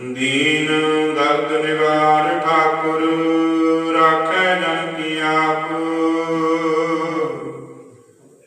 ਦੀਨ ਦਰਦ ਨਿਵਾਰ ਠਾਕੁਰ, ਰਾਖੈ ਜਨ ਕੀ ਆਪ।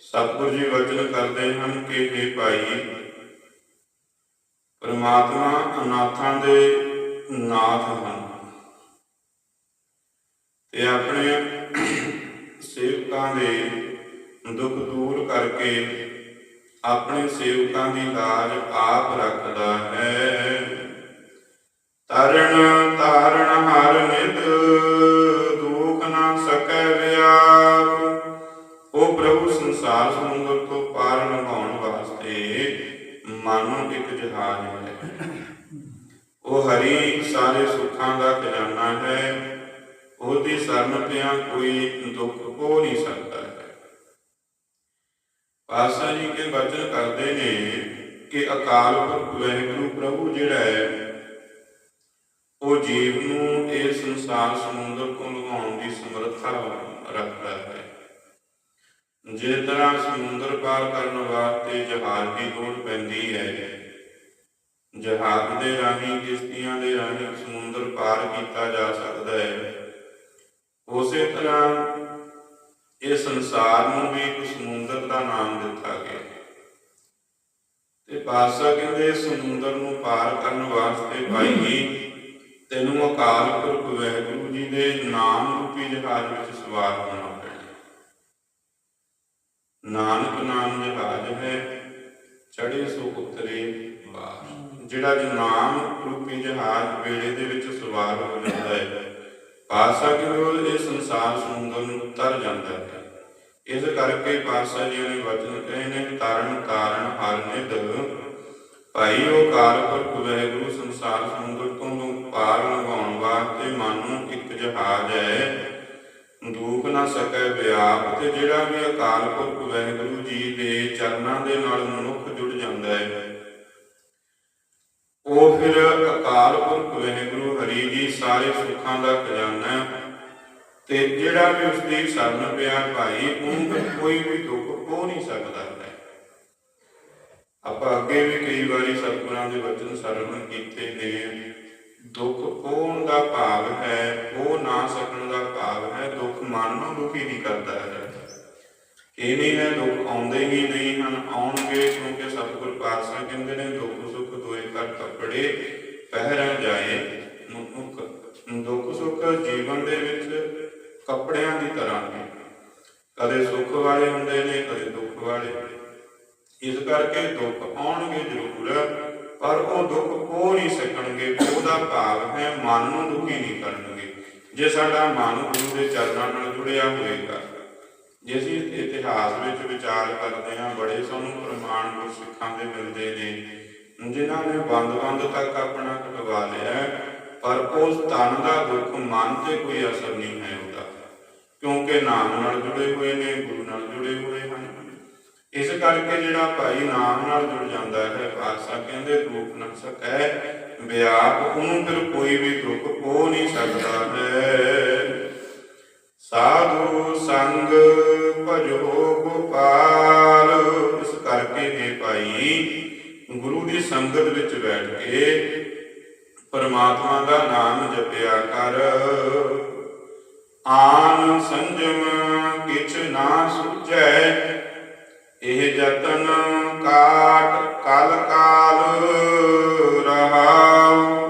ਸਤਿਗੁਰ ਜੀ ਵਚਨ ਕਰਦੇ ਹਨ ਕਿ हे ਭਾਈ, ਪਰਮਾਤਮਾ ਅਨਾਥਾਂ ਦੇ ਨਾਥ ਹਨ। ਤੇ ਆਪਣੇ ਸੇਵਕਾਂ ਦੇ ਦੁੱਖ ਦੂਰ ਕਰਕੇ ਆਪਣੇ ਸੇਵਕਾਂ ਦੀ ਲਾਜ ਆਪ ਰੱਖਦਾ ਹੈ। ਤਰਨ ਤਾਰਨ ਹਰ ਨਿਤ, ਦੁਖ ਨਾ ਸਕੈ ਵਿਆਪ। ਉਹ ਪ੍ਰਭੂ, ਸੰਸਾਰ ਸਮੁੰਦਰ ਤੋਂ ਪਾਰ ਲੰਘਾਉਣ ਵਾਸਤੇ ਮਨ ਇੱਕ ਜਹਾਜ਼ ਹੈ। ਉਹ ਹਰੀ, ਸਾਰੇ ਸੁੱਖਾਂ ਦਾ ਖਜ਼ਾਨਾ ਹੈ। ਉਹਦੀ ਸ਼ਰਨ ਪਿਆ ਕੋਈ ਦੁੱਖ ਹੋ ਨਹੀਂ ਸਕਦਾ ਹੈ। ਪਾਸਾ ਜੀ ਕੇ ਬਚਨ ਕਰਦੇ ਨੇ ਕਿ ਅਕਾਲ ਪੁਰਖ ਵਾਹਿਗੁਰੂ ਪ੍ਰਭੂ ਜਿਹੜਾ ਹੈ ਉਹ ਜੀਵ ਨੂੰ ਇਹ ਸੰਸਾਰ ਸਮੁੰਦਰ ਤੋਂ ਲੰਘਾਉਣ ਦੀ ਸਮਰੱਥਾ ਰੱਖਦਾ ਹੈ। ਜਿਸ ਤਰ੍ਹਾਂ ਸਮੁੰਦਰ ਪਾਰ ਕਰਨ ਵਾਸਤੇ ਜਹਾਜ਼ ਦੀ ਲੋੜ ਪੈਂਦੀ ਹੈ, ਜਹਾਜ਼ ਦੇ ਰਾਹੀਂ ਕਿਸ਼ਤੀਆਂ ਦੇ ਰਾਹੀਂ ਸਮੁੰਦਰ ਪਾਰ ਕੀਤਾ ਜਾ ਸਕਦਾ ਹੈ। ਉਸੇ ਤਰ੍ਹਾਂ ਇਹ ਸੰਸਾਰ ਨੂੰ ਵੀ ਇੱਕ ਸਮੁੰਦਰ ਦਾ ਨਾਮ ਦਿੱਤਾ ਗਿਆ ਤੇ ਪਾਸਾ ਕਹਿੰਦੇ, ਸਮੁੰਦਰ ਨੂੰ ਪਾਰ ਕਰਨ ਵਾਸਤੇ ਭਾਈ ਤੈਨੂੰ ਅਕਾਲ ਪੁਰਖ ਵਾਹਿਗੁਰੂ ਜੀ ਦੇ ਨਾਮ ਰੂਪੀ ਜਹਾਜ਼ ਵਿੱਚ ਸਵਾਰ ਹੋਣਾ ਪੈਣਾ ਨਾਨਕ ਨਾਮ ਜਹਾਜ਼ ਹੈ ਚੜੇ ਸੋ ਉਤਰੇ ਬਾਹਰ ਜਿਹੜਾ ਜੋ ਨਾਮ ਰੂਪੀ ਜਹਾਜ਼ ਵੇਲੇ ਦੇ ਵਿੱਚ ਸਵਾਰ ਹੋ ਜਾਂਦਾ ਹੈ ਪਾਸਾ ਕਿਉਂ ਇਹ ਸੰਸਾਰ ਸਮੁੰਦਰ ਨੂੰ ਤਰ ਜਾਂਦਾ ਹੈ। ਇਸ ਕਰਕੇ ਪਾਤਸ਼ਾਹ ਜੀ ਨੇ ਵਚਨ ਕਹੇ ਨੇ ਤਾਰਨ ਤਾਰਨ ਹਰ ਨਿਧ ਭਾਈ ਉਹ ਕਾਲ ਪੁਰਖ ਵਾਹਿਗੁਰੂ ਸੰਸਾਰ ਸਮੁੰਦਰ ਤੋਂ ਪਾਰ ਲੰਘਾਉਣ ਵਾਸਤੇ ਮਨ ਨੂੰ ਇੱਕ ਜਹਾਜ਼ ਹੈ। ਦੁੱਖ ਨਾ ਸਕੈ ਵਿਆਪ ਤੇ ਜਿਹੜਾ ਵੀ ਅਕਾਲ ਪੁਰਖ ਵਾਹਿਗੁਰੂ ਜੀ ਦੇ ਚਰਨਾਂ ਦੇ ਨਾਲ ਮਨੁੱਖ ਜੁੜ ਜਾਂਦਾ ਹੈ। ਉਹ ਫਿਰ ਅਕਾਲ ਪੁਰਖ ਵਾਹਿਗੁਰੂ ਹਰੀ ਜੀ ਸਾਰੇ ਸੁੱਖਾਂ ਦਾ ਖਜ਼ਾਨਾ ਤੇ ਜਿਹੜਾ ਵੀ ਉਸ ਦੀ ਸ਼ਰਨ ਪਿਆ ਭਾਈ, ਉਹਨੂੰ ਕੋਈ ਵੀ ਦੁੱਖ ਹੋ ਨਹੀਂ ਸਕਦਾ ਹੈ। ਆਪਾਂ ਅੱਗੇ ਵੀ ਕਈ ਵਾਰੀ ਸਤਿਗੁਰਾਂ ਦੇ ਵਚਨ ਸਰਵਣ ਕੀਤੇ ਨੇ ਦੁੱਖ ਹੋਣ ਦਾ ਭਾਵ ਹੈ, ਉਹ ਨਾ ਸਕਣ ਦਾ ਭਾਵ ਹੈ, ਦੁੱਖ ਮਨ ਨੂੰ ਦੁਖੀ ਨਹੀਂ ਕਰਦਾ ਹੈ। ਇਹ ਨਹੀਂ ਹੈ, ਦੁੱਖ ਆਉਂਦੇ ਹੀ ਨਹੀਂ ਹਨ, ਆਉਣਗੇ ਕਿਉਂਕਿ ਸਤਿਗੁਰ ਪਾਤਸ਼ਾਹ ਕਹਿੰਦੇ ਨੇ, ਦੁੱਖ ਸੁੱਖ ਦੋਏ ਘਰ ਕੱਪੜੇ ਪਹਿਰਾ ਜਾਏ। ਮੁਖ ਦੁੱਖ ਸੁੱਖ ਜੀਵਨ ਦੇ ਵਿੱਚ ਕੱਪੜਿਆਂ ਦੀ ਤਰ੍ਹਾਂ ਨੇ ਕਦੇ ਸੁੱਖ ਵਾਲੇ ਹੁੰਦੇ ਨੇ, ਕਦੇ ਦੁੱਖ ਵਾਲੇ। ਇਸ ਕਰਕੇ ਦੁੱਖ ਆਉਣਗੇ ਜ਼ਰੂਰ। ਪਰ ਉਹ ਦੁੱਖ ਹੋ ਨਹੀਂ ਸਕਣਗੇ ਉਹਦਾ ਭਾਵ ਹੈ ਮਨ ਨੂੰ ਦੁਖੀ ਨਹੀਂ ਕਰਨਗੇ। ਜੇ ਸਾਡਾ ਮਨ ਗੁਰੂ ਦੇ ਚਰਨਾਂ ਨਾਲ ਜੁੜਿਆ ਹੋਏਗਾ ਜੇ ਅਸੀਂ ਇਤਿਹਾਸ ਵਿੱਚ ਵਿਚਾਰ ਕਰਦੇ ਹਾਂ, ਬੜੇ ਸਾਨੂੰ ਪ੍ਰਮਾਣ ਗੁਰ ਸਿੱਖਾਂ ਦੇ ਮਿਲਦੇ ਨੇ, ਜਿਨ੍ਹਾਂ ਨੇ ਬੰਦ-ਬੰਦ ਤੱਕ ਆਪਣਾ ਕਟਵਾ ਲਿਆ ਪਰ ਉਸ ਤਨ ਦਾ ਦੁੱਖ ਮਨ ਤੇ ਕੋਈ ਅਸਰ ਨਹੀਂ ਹੈ ਉਹਦਾ, ਕਿਉਂਕਿ ਨਾਮ ਨਾਲ ਜੁੜੇ ਹੋਏ ਨੇ, ਗੁਰੂ ਨਾਲ ਜੁੜੇ ਹੋਏ ਹਨ। ਇਸ ਕਰਕੇ ਜਿਹੜਾ ਭਾਈ ਨਾਮ ਨਾਲ ਜੁੜ ਜਾਂਦਾ ਹੈ ਪਾਤਸ਼ਾਹ ਕਹਿੰਦੇ ਦੁੱਖ ਨਾ ਸਕੈ ਵਿਆਪ ਉਹਨੂੰ ਫਿਰ ਕੋਈ ਵੀ ਦੁੱਖ ਹੋ ਨਹੀਂ ਸਕਦਾ ਹੈ। ਸਾਧੂ ਸੰਗ ਭਜੋ ਗੋਪਾਲ, ਇਸ ਕਰਕੇ ਨੇ ਭਾਈ ਗੁਰੂ ਦੀ ਸੰਗਤ ਵਿੱਚ ਬੈਠ ਕੇ ਪਰਮਾਤਮਾ ਦਾ ਨਾਮ ਜਪਿਆ ਕਰ। ਆਨ ਸੰਜਮ ਕਿਛ ਨਾ ਸੁਝੈ ਇਹ ਜਤਨ ਕਾਟ ਕਲ ਕਾਲ ਰਹਾਉ।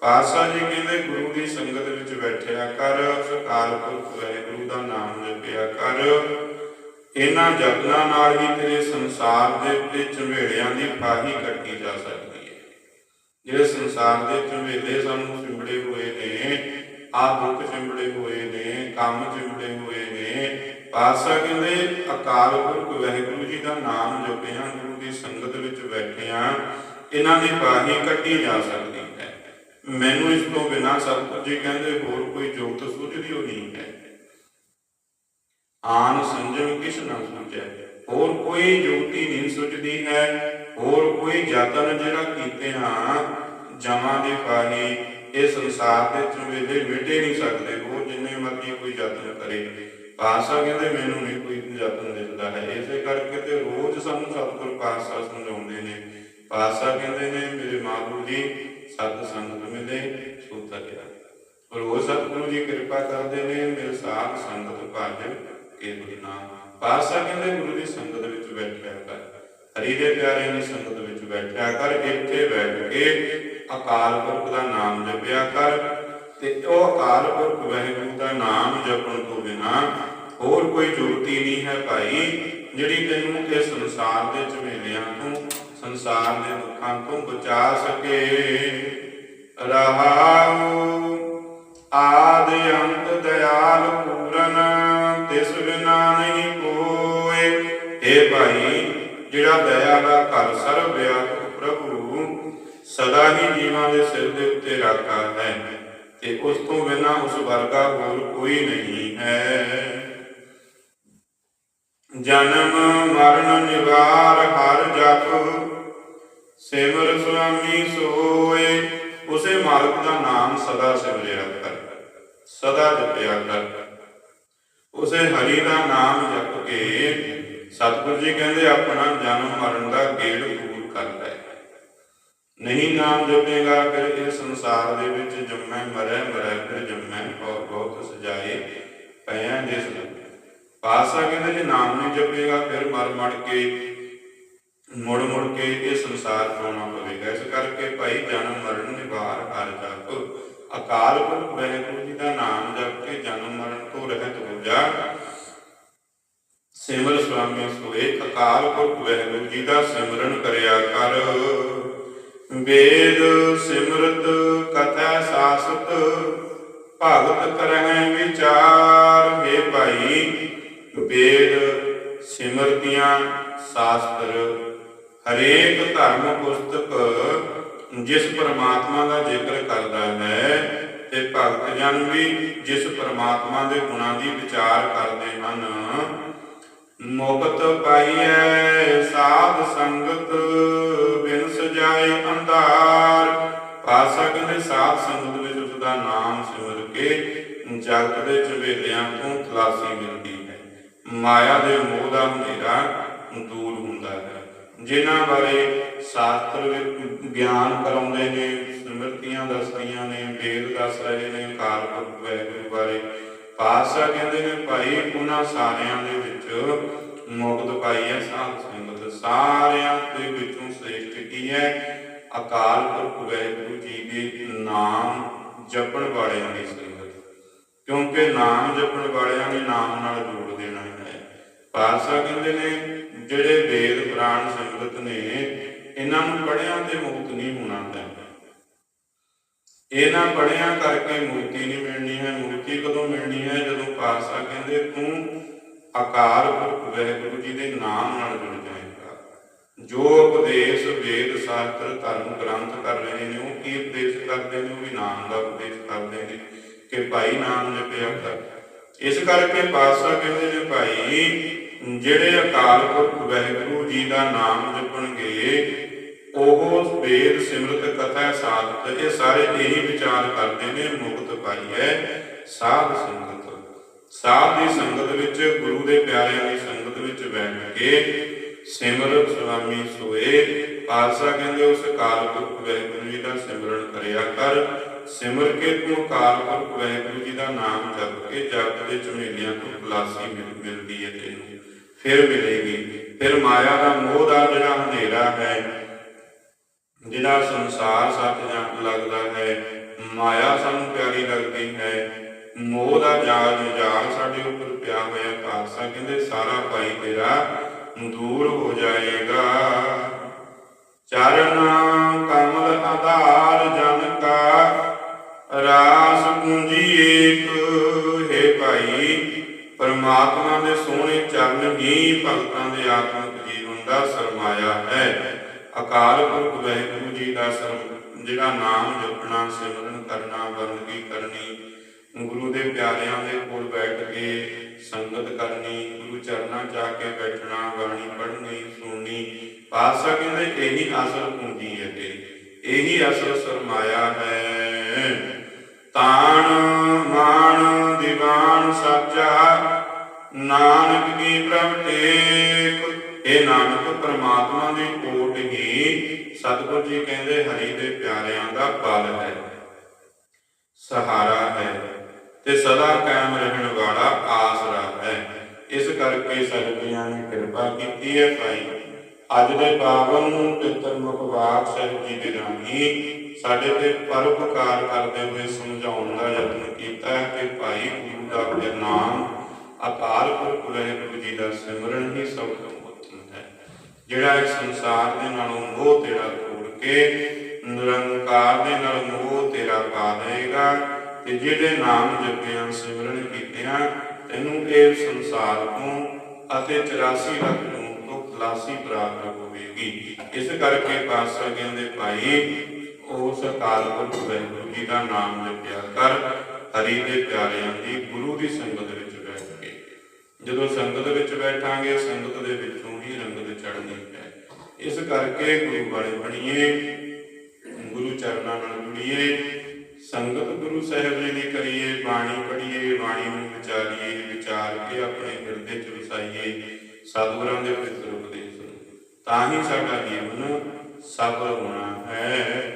ਪਾਸਾ ਜੀ ਕਹਿੰਦੇ ਗੁਰੂ ਦੀ ਸੰਗਤ ਵਿੱਚ ਬੈਠਿਆ ਕਰ ਅਕਾਲ ਪੁਰਖ ਵਾਹਿਗੁਰੂ ਦਾ ਨਾਮ ਜਪਿਆ ਕਰ। ਇਹਨਾਂ ਜਤਨਾਂ ਨਾਲ ਹੀ ਤੇਰੇ ਸੰਸਾਰ ਦੇ ਉੱਤੇ ਝਵੇੜਿਆਂ ਦੀ ਫਾਹੀ ਕੱਟੀ ਜਾ ਸਕਦੀ ਹੈ। ਜਿਹੜੇ ਸੰਸਾਰ ਦੇ ਝਵੇਲੇ ਸਾਨੂੰ ਚਿੰਬੜੇ ਹੋਏ ਨੇ ਆ ਦੁੱਖ ਚਿੰਬੜੇ ਹੋਏ ਨੇ, ਕੰਮ ਚਿੰਬੜੇ ਹੋਏ ਨੇ ਪਾਤਸ਼ਾਹ ਕਹਿੰਦੇ, ਅਕਾਲ ਪੁਰਖ ਵਾਹਿਗੁਰੂ ਜੀ ਦਾ ਨਾਮ ਜਪਿਆ, ਗੁਰੂ ਦੀ ਸੰਗਤ ਵਿੱਚ ਬੈਠਿਆਂ, ਇਹਨਾਂ ਦੀ ਬਾਹੀ ਕੱਟੀ ਜਾ ਸਕਦੀ ਹੈ। ਮੈਨੂੰ ਇਸ ਤੋਂ ਬਿਨਾ ਸਤਿਗੁਰ ਜੀ ਕਹਿੰਦੇ, ਹੋਰ ਕੋਈ ਜੋਤ ਸੁਝਦੀ ਹੋ ਨਹੀਂ ਹੈ। ਆਨ ਸੰਜਮ ਕਿਛ ਨਾ ਸੁਝੈ, ਹੋਰ ਕੋਈ ਜੋਤੀ ਨਹੀਂ ਸੁਝਦੀ ਹੈ, ਹੋਰ ਕੋਈ ਯਤਨ ਜਿਹੜਾ ਕੀਤੇ ਹਾਂ, ਜਮਾਂ ਦੇ ਫਾਹੀ ਇਹ ਸੰਸਾਰ ਦੇ ਚਵੇਲੇ ਮਿਟੇ ਨਹੀਂ ਸਕਦੇ, ਉਹ ਜਿੰਨੇ ਮਰਜ਼ੀ ਕੋਈ ਯਤਨ ਕਰੇ। ਪਾਸਾ ਕਹਿੰਦੇ ਮੈਨੂੰ ਨਹੀਂ ਕੋਈ ਯਤਨ ਦਿਸਦਾ ਹੈ। ਇਸੇ ਕਰਕੇ ਤੇ ਰੋਜ਼ ਸਾਨੂੰ ਸਤਿਗੁਰ ਪਾਸਾ ਸਮਝਾਉਂਦੇ ਨੇ। ਪਾਸਾ ਕਹਿੰਦੇ ਨੇ, ਮੇਰੇ ਮਾਧੂ ਜੀ, ਸਤ ਸੰਗਤ ਮਿਲੇ ਸੋ ਤਰਿਆ ਰੋਜ਼ ਸਤਿਗੁਰੂ ਜੀ ਕਿਰਪਾ ਕਰਦੇ ਨੇ, ਮੇਰੇ ਸਾਥ ਸੰਗਤ ਭਜ ਕੇਵਲ ਨਾਮ ਪਾਸਾ ਕਹਿੰਦੇ, ਗੁਰੂ ਦੀ ਸੰਗਤ ਵਿੱਚ ਬੈਠਿਆ ਕਰ। ਹਰੀ ਦੇ ਪਿਆਰਿਆਂ ਦੀ ਸੰਗਤ ਵਿੱਚ ਬੈਠਿਆ ਕਰ। ਇੱਥੇ ਬੈਠ ਕੇ ਅਕਾਲ ਪੁਰਖ ਦਾ ਨਾਮ ਜਪਿਆ ਕਰ। ਤੇ ਉਹ ਅਕਾਲ ਪੁਰਖ ਵਾਹਿਗੁਰੂ ਦਾ ਨਾਮ ਜਪਣ ਤੋਂ ਬਿਨਾ ਹੋਰ ਕੋਈ ਜੁਗਤੀ ਨਹੀਂ ਹੈ ਭਾਈ, ਜਿਹੜੀ ਤੈਨੂੰ ਇਸ ਸੰਸਾਰ ਦੇ ਝਮੇਲਿਆਂ ਤੋਂ, ਸੰਸਾਰ ਦੇ ਦੁੱਖਾਂ ਤੋਂ ਬਚਾ ਸਕੇ। ਰਹਾਉ ਆਦ ਅੰਤ ਦਇਆਲ ਪੂਰਨ, ਤਿਸ ਬਿਨਾ ਨਹੀਂ ਕੋਏ। ਏ ਭਾਈ, ਜਿਹੜਾ ਦਇਆ ਦਾ ਘਰ ਸਰਵ ਵਿਆਪਕ ਪ੍ਰਭੂ, ਸਦਾ ਹੀ ਜੀਵਾਂ ਦੇ ਸਿਰ ਦੇ ਉੱਤੇ ਰਾਖਾ ਹੈ। ਤੇ ਉਸ ਤੋਂ ਬਿਨਾ ਉਸ ਵਰਗਾ ਹੋਰ ਕੋਈ ਨਹੀਂ ਹੈ। ਜਨਮ, ਮਰਨ, ਨਿਵਾਰ, ਹਰ ਜਪ, ਸਿਮਰ ਸੁਆਮੀ ਸੋਏ, ਉਸੇ ਮਾਲਕ ਦਾ ਨਾਮ ਸਦਾ ਸਿਮਰਿਆ ਕਰ, ਸਦਾ ਜਪਿਆ ਕਰ। ਉਸੇ ਹਰੀ ਦਾ ਨਾਮ ਜਪ ਕੇ ਸਤਿਗੁਰੂ ਜੀ ਕਹਿੰਦੇ, ਆਪਣਾ ਜਨਮ ਮਰਨ ਦਾ ਗੇੜ ਪੂਰ ਕਰ ਲੈ। ਨਹੀਂ ਨਾਮ ਜਪੇਗਾ, ਫਿਰ ਇਹ ਸੰਸਾਰ ਦੇ ਵਿੱਚ ਜੰਮੈ, ਮਰੈ ਮਰੈ, ਫਿਰ ਜੰਮੈ ਔਰ ਬਹੁਤ ਸਜਾਏ ਪਿਆ ਜਿਸ ਪਾਸਾ ਕਹਿੰਦੇ ਜੇ ਨਾਮ ਨਹੀਂ ਜਪੇਗਾ, ਫਿਰ ਮਰ ਮੜ ਕੇ, ਮੁੜ ਮੁੜ ਕੇ ਇਹ ਸੰਸਾਰ ਤੋਂ ਪਵੇਗਾ? ਇਸ ਕਰਕੇ ਭਾਈ ਜਨਮ ਮਰਨ ਨਿਵਾਰ ਹਰ ਜਪ। ਅਕਾਲ ਪੁਰਖ ਵਾਹਿਗੁਰੂ ਜੀ ਦਾ ਨਾਮ ਜਪ ਕੇ ਜਨਮ ਮਰਨ ਤੋਂ ਰਹਿਤ ਹੋ ਜਾ ਸਿਮਰ ਸੁਆਮੀ ਸੋਏ ਅਕਾਲ ਪੁਰਖ ਵਾਹਿਗੁਰੂ ਜੀ ਦਾ ਸਿਮਰਨ ਕਰਿਆ ਕਰ। ਵੇਦ ਸਿਮਰਤ ਕਥਾ ਸਾਸਤ, ਭਗਤ ਕਰਹਿ ਵਿਚਾਰ। ਹੈ ਭਾਈ, ਵੇਦ ਸਿਮਰਤੀਆਂ ਸ਼ਾਸਤਰ, ਹਰੇਕ ਧਰਮ ਪੁਸਤਕ ਜਿਸ ਪਰਮਾਤਮਾ ਦਾ ਜ਼ਿਕਰ ਕਰਦਾ ਹੈ, ਤੇ ਭਗਤ ਜਨ ਵੀ ਜਿਸ ਪਰਮਾਤਮਾ ਦੇ ਗੁਣਾਂ ਦੀ ਵਿਚਾਰ ਕਰਦੇ ਹਨ। ਮੁਕਤ ਪਾਈਐ ਸਾਧ ਸੰਗਤ, ਬਿਨ ਸਜਾਏ ਅੰਧਾਰ। ਪਾਸਾ ਕਹਿੰਦੇ ਸਾਧ ਸੰਗਤ ਵਿੱਚ ਉਸ ਦਾ ਨਾਮ ਸਿਮਰ ਕੇ ਜਗਤ ਦੇ ਝਵੇਲਿਆਂ ਤੋਂ ਖਲਾਸੀ ਮਿਲਦੀ ਹੈ। ਮਾਇਆ ਦੇ ਮੋਹ ਦਾ ਹਨੇਰਾ ਦੂਰ ਹੁੰਦਾ ਹੈ। ਜਿਨ੍ਹਾਂ ਬਾਰੇ ਸ਼ਾਸਤਰ ਵਿੱਚ ਗਿਆਨ ਕਰਾਉਂਦੇ ਨੇ, ਸਮਰਤੀਆਂ ਦੱਸਦੀਆਂ ਨੇ, ਵੇਦ ਦੱਸ ਰਹੇ ਨੇ ਅਕਾਲ ਪੁਰਖ ਬਾਰੇ ਪਾਤਸ਼ਾਹ ਕਹਿੰਦੇ ਨੇ, ਭਾਈ, ਉਹਨਾਂ ਸਾਰਿਆਂ ਦੇ ਵਿੱਚ ਮੁਕਤ ਪਾਈ ਹੈ ਸਾਧ ਸੰਗਤ ਸਾਰਿਆਂ ਦੇ ਵਿੱਚੋਂ ਸ੍ਰੇਸ਼ਟ ਕੀ ਹੈ? ਅਕਾਲ ਪੁਰਖ ਵਾਹਿਗੁਰੂ ਜੀ ਦੇ ਨਾਮ ਜਪਣ ਵਾਲਿਆਂ ਦੀ ਸੰਗਤ ਕਿਉਂਕਿ ਨਾਮ ਜਪਣ ਵਾਲਿਆਂ ਨੇ ਨਾਮ ਨਾਲ ਜੋੜ ਦੇਣਾ ਹੈ ਪਾਤਸ਼ਾਹ ਕਹਿੰਦੇ ਨੇ, ਜਿਹੜੇ ਵੇਦ ਪੁਰਾਣ ਸੰਗਤ ਨੇ, ਇਹਨਾਂ ਨੂੰ ਪੜਿਆਂ ਤੇ ਮੁਕਤ ਨਹੀਂ ਹੋਣਾ ਹੈ ਇਹਨਾਂ ਪੜਿਆਂ ਕਰਕੇ ਮੁਕਤੀ ਨਹੀਂ ਮਿਲਣੀ ਹੈ। ਮੁਕਤੀ ਕਦੋਂ ਮਿਲਣੀ ਹੈ? ਜਦੋਂ ਪਾਤਸ਼ਾਹ ਕਹਿੰਦੇ, ਤੂੰ ਅਕਾਲ ਪੁਰਖ ਵਾਹਿਗੁਰੂ ਜੀ ਦੇ ਨਾਮ ਨਾਲ ਜੁੜ ਜਾਏ। ਜੋ ਉਪਦੇਸ਼, ਵੇਦ ਸ਼ਾਸਤਰ ਧਰਮ, ਗ੍ਰੰਥ ਕਰ ਰਹੇ ਨੇ, ਉਹ ਕੀ ਉਪਦੇਸ਼ ਕਰਦੇ ਨੇ? ਉਹ ਵੀ ਨਾਮ ਦਾ ਉਪਦੇਸ਼ ਕਰਦੇ ਨੇ ਕਿ ਭਾਈ ਨਾਮ ਜਪਿਆ ਕਰ ਇਸ ਕਰਕੇ ਪਾਤਸ਼ਾਹ ਕਹਿੰਦੇ ਨੇ, ਭਾਈ, ਜਿਹੜੇ ਅਕਾਲ ਪੁਰਖ ਵਾਹਿਗੁਰੂ ਜੀ ਦਾ ਨਾਮ ਜਪਣਗੇ, ਉਹ ਵੇਦ, ਸਿਮਰਤ, ਕਥਾ ਸਾਧਤ ਇਹ ਸਾਰੇ ਇਹੀ ਵਿਚਾਰ ਕਰਦੇ ਨੇ, ਮੁਕਤ ਪਾਈ ਹੈ, ਸਾਧ ਸੰਗਤ। ਸਾਧ ਦੀ ਸੰਗਤ ਵਿੱਚ, ਗੁਰੂ ਦੇ ਪਿਆਰਿਆਂ ਦੀ ਸੰਗਤ ਵਿੱਚ ਬੈਠ ਕੇ ਸਿਮਰਤ ਸੁਆਮੀ ਸੋਏ। ਪਾਤਸ਼ਾਹ ਕਹਿੰਦੇ ਉਸ ਅਕਾਲ ਪੁਰਖ ਵਾਹਿਗੁਰੂ ਜੀ ਦਾ ਸਿਮਰਨ ਕਰਿਆ ਕਰ। ਸਿਮਰ ਕੇ ਤੂੰ ਅਕਾਲ ਪੁਰਖ ਵਾਹਿਗੁਰੂ ਜੀ ਦਾ ਨਾਮ ਜਪ ਕੇ ਜਪ ਦੇ ਝਮੇਲਿਆਂ ਤੋਂ ਖਲਾਸੀ ਮਿਲਦੀ ਹੈ ਤੈਨੂੰ। ਫਿਰ ਮਿਲੇਗੀ। ਫਿਰ ਮਾਇਆ ਦਾ ਮੋਹ ਦਾ ਜਿਹੜਾ ਹਨੇਰਾ ਹੈ, ਜਿਹੜਾ ਸੰਸਾਰ ਸੱਚ ਜਾਂ ਲੱਗਦਾ ਹੈ, ਮਾਇਆ ਸਾਨੂੰ ਪਿਆਰੀ ਲੱਗਦੀ ਹੈ, ਮੋਹ ਦਾ ਜਾਲ ਜਾਲ ਸਾਡੇ ਉੱਪਰ ਪਿਆ ਹੋਇਆ ਖਾਲਸਾ ਕਹਿੰਦੇ, ਸਾਰਾ ਭਾਈ ਤੇਰਾ ਦੂਰ ਹੋ ਜਾਏਗਾ। ਚਰਨ ਕਮਲ ਆਧਾਰ ਜਨ ਕਾ। ਰਾਸ ਪੂੰਜੀ ਏਕ, ਹੈ ਭਾਈ, ਪਰਮਾਤਮਾ ਦੇ ਸੋਹਣੇ ਚਰਨ ਹੀ ਭਗਤਾਂ ਦੇ ਆਤਮਿਕ ਜੀਵਨ ਦਾ ਸਰਮਾਇਆ ਹੈ। ਅਕਾਲ ਪੁਰਖ ਵਾਹਿਗੁਰੂ ਜੀ ਦਾ ਸਰਮ, ਜਿਹੜਾ ਨਾਮ ਜਪਣਾ, ਸਿਮਰਨ ਕਰਨਾ ਬੰਦਗੀ ਕਰਨੀ ਗੁਰੂ ਦੇ ਪਿਆਰਿਆਂ ਦੇ ਕੋਲ ਬੈਠ ਕੇ ਸੰਗਤ ਕਰਨੀ, ਗੁਰੂ ਚਰਨਾਂ 'ਚ ਆ ਕੇ ਬੈਠਣਾ, ਬਾਣੀ ਪੜ੍ਹਨੀ, ਸੁਣਨੀ, ਪਾਤਸ਼ਾਹ ਕਹਿੰਦੇ ਇਹੀ ਅਸਲ ਪੂੰਜੀ ਹੈ ਤੇਰੀ, ਇਹੀ ਅਸਲ ਸਰਮਾਇਆ ਹੈ। ਤਾਣ, ਮਾਣ, ਦੀਵਾਨ ਸੱਚਾ ਨਾਨਕ ਕੀ ਪ੍ਰਭ ਟੇਕ, ਇਹ ਨਾਨਕ ਪ੍ਰਮਾਤਮਾ ਦੀ ਕੋਟ ਹੀ ਸਤਿਗੁਰ ਜੀ ਕਹਿੰਦੇ ਹਰੀ ਦੇ ਪਿਆਰਿਆਂ ਦਾ ਬਲ ਹੈ, ਸਹਾਰਾ ਹੈ। ਤੇ ਸਦਾ ਕਾਇਮ ਰਹਿਣ ਵਾਲਾ ਆਸਰਾ ਹੈ ਇਸ ਕਰਕੇ ਸਰਬੀਆਂ ਨੇ ਕਿਰਪਾ ਕੀਤੀ ਹੈ ਭਾਈ। ਅੱਜ ਦੇ ਪਾਵਨ ਪਿੱਤਰ ਮੁਖ ਸਾਹਿਬ ਜੀ ਦੇ ਰਾਹੀਂ ਸਾਡੇ ਤੇ ਪਰਉਪਕਾਰ ਕਰਦੇ ਹੋਏ ਸਮਝਾਉਣ ਦਾ ਯਤਨ ਕੀਤਾ ਕਿ ਭਾਈ ਗੁਰੂ ਦਾ ਫਿਰ ਨਾਮ ਅਕਾਲ ਪੁਰਖ ਵਾਹਿਗੁਰੂ ਜੀ ਦਾ ਸਿਮਰਨ ਹੀ ਸਭ ਤੋਂ ਉੱਤਮ ਹੈ। ਜਿਹੜਾ ਇਸ ਸੰਸਾਰ ਦੇ ਨਾਲੋਂ ਮੋਹ ਤੇਰਾ ਤੋੜ ਕੇ ਨਿਰੰਕਾਰ ਦੇ ਨਾਲ ਮੋਹ ਤੇਰਾ ਪਾ ਦੇਗਾ ਤੇ ਜਿਹੜੇ ਨਾਮ ਜਪਿਆਂ, ਸਿਮਰਨ ਕੀਤਿਆਂ, ਤੈਨੂੰ ਇਹ ਸੰਸਾਰ ਤੋਂ ਅਤੇ 84 ਲੱਖ ਨੂੰ ਤੋਂ ਖਲਾਸੀ ਪ੍ਰਾਪਤ ਹੋਵੇਗੀ। ਇਸ ਕਰਕੇ ਪਾਤਸ਼ਾਹ ਕਹਿੰਦੇ ਭਾਈ, ਉਸ ਅਕਾਲ ਪੁਰਖ ਵਾਹਿਗੁਰੂ ਜੀ ਦਾ ਨਾਮ ਜਪਿਆ ਕਰ, ਹਰੀ ਦੇ ਪਿਆਰਿਆਂ ਦੀ ਗੁਰੂ ਦੀ ਸੰਗਤ ਵਿੱਚ ਬੈਠ ਕੇ। ਜਦੋਂ ਸੰਗਤ ਵਿੱਚ ਬੈਠਾਂਗੇ, ਸੰਗਤ ਦੇ ਵਿੱਚੋਂ ਹੀ ਰੰਗਤ ਚੜ੍ਹਨੀ ਹੈ। ਇਸ ਕਰਕੇ ਗੁਰੂ ਵਾਲੇ ਬਣੀਏ, ਗੁਰੂ ਚਰਨਾਂ ਨਾਲ ਜੁੜੀਏ ਗੁਰੂ ਸਾਹਿਬ ਜੀ ਦੀ ਕਰੀਏ, ਬਾਣੀ ਪੜ੍ਹੀਏ, ਬਾਣੀ ਨੂੰ ਵਿਚਾਰੀਏ, ਵਿਚਾਰ ਕੇ ਆਪਣੇ ਹਿਰਦੇ ਚ ਵਸਾਈਏ, ਸਤਿਗੁਰਾਂ ਦੇ ਪਵਿੱਤਰ ਉਪਦੇਸ਼ ਨੂੰ ਤਾਂ ਹੀ ਸਾਡਾ ਜੀਵਨ ਸਫਲ ਹੋਣਾ ਹੈ।